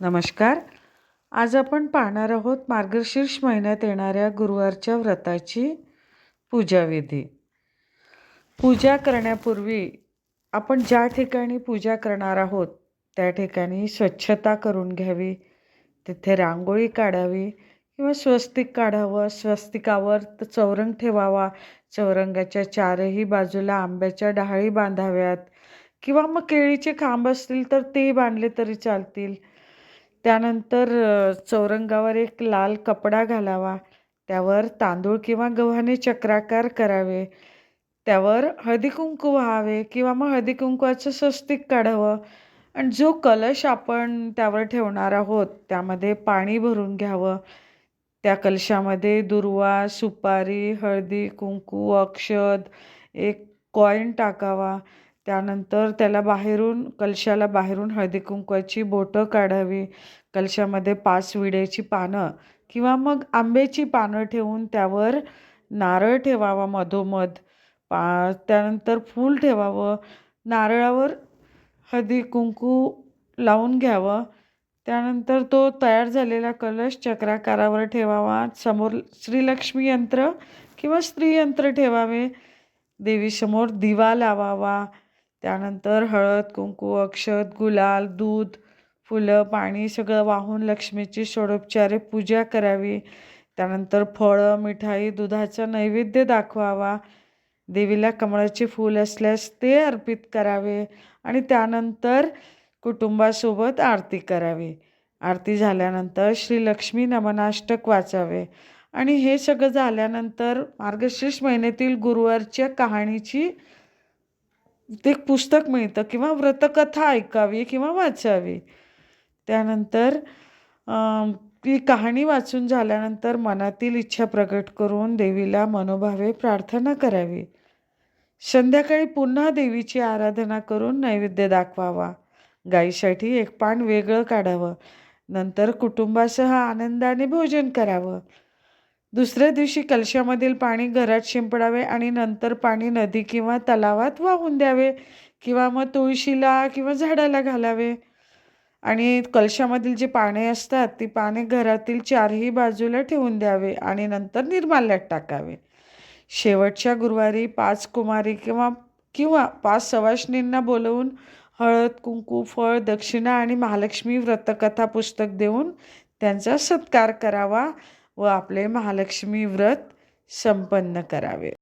नमस्कार. आज आपण पाहणार आहोत मार्गशीर्ष महिन्यात येणाऱ्या गुरुवारच्या व्रताची पूजाविधी पूजा करण्यापूर्वी आपण ज्या ठिकाणी पूजा करणार आहोत त्या ठिकाणी स्वच्छता करून घ्यावी. तिथे रांगोळी काढावी किंवा स्वस्तिक काढावं. स्वस्तिकावर चौरंग ठेवावा. चौरंगाच्या चारही बाजूला आंब्याच्या डहाळी बांधाव्यात. किंवा मग केळीचे खांब असतील तर ते बांधले तरी चालतील. त्यानंतर चौरंगावर एक लाल कपडा घालावा. त्यावर तांदूळ किंवा गव्हाणे चक्राकार करावे. त्यावर हळदी कुंकू व्हावे किंवा मग हळदी कुंकवाचं स्वस्तिक काढावं. आणि जो कलश आपण त्यावर ठेवणार आहोत त्यामध्ये पाणी भरून घ्यावं. त्या कलशामध्ये दुर्वा सुपारी हळदी कुंकू अक्षत एक कॉईन टाकावा. त्यानंतर त्याला बाहेरून कलशाला बाहेरून हळदी कुंकवाची बोटं काढावी. कलशामध्ये पाच विड्याची पानं किंवा मग आंब्याची पानं ठेवून त्यावर नारळ ठेवावा मधोमध. पा त्यानंतर फूल ठेवावं. नारळावर हळदी कुंकू लावून घ्यावं. त्यानंतर तो तयार झालेला कलश चक्राकारावर ठेवावा. समोर श्रीलक्ष्मी यंत्र किंवा स्त्री यंत्र ठेवावे. देवीसमोर दिवा लावावा. त्यानंतर हळद कुंकू अक्षत गुलाल दूध फुलं पाणी सगळं वाहून लक्ष्मीची षोडोपचारे पूजा करावी. त्यानंतर फळं मिठाई दुधाचा नैवेद्य दाखवावा. देवीला कमळाचे फूल असल्यास ते अर्पित करावे आणि त्यानंतर कुटुंबासोबत आरती करावी. आरती झाल्यानंतर श्री लक्ष्मी नमनाष्टक वाचावे. आणि हे सगळं झाल्यानंतर मार्गशीर्ष महिन्यातील गुरुवारच्या कहाणीची ते एक पुस्तक मिळतं किंवा व्रतकथा ऐकावी किंवा वाचावी. त्यानंतर ती कहाणी वाचून झाल्यानंतर मनातील इच्छा प्रकट करून देवीला मनोभावे प्रार्थना करावी. संध्याकाळी पुन्हा देवीची आराधना करून नैवेद्य दाखवावा. गाईसाठी एक पान वेगळं काढावं. नंतर कुटुंबासह आनंदाने भोजन करावं. दुसऱ्या दिवशी कलशामधील पाणी घरात शिंपडावे आणि नंतर पाणी नदी किंवा तलावात वाहून द्यावे किंवा मग तुळशीला किंवा झाडाला घालावे. आणि कलशामधील जी पाने असतात ती पाने घरातील चारही बाजूला ठेवून द्यावे आणि नंतर निर्माल्यात टाकावे. शेवटच्या गुरुवारी पाच कुमारी किंवा किंवा पाच सवाष्णींना बोलवून हळद कुंकू फळ दक्षिणा आणि महालक्ष्मी व्रतकथा पुस्तक देऊन त्यांचा सत्कार करावा. व आपले महालक्ष्मी व्रत संपन्न करावे.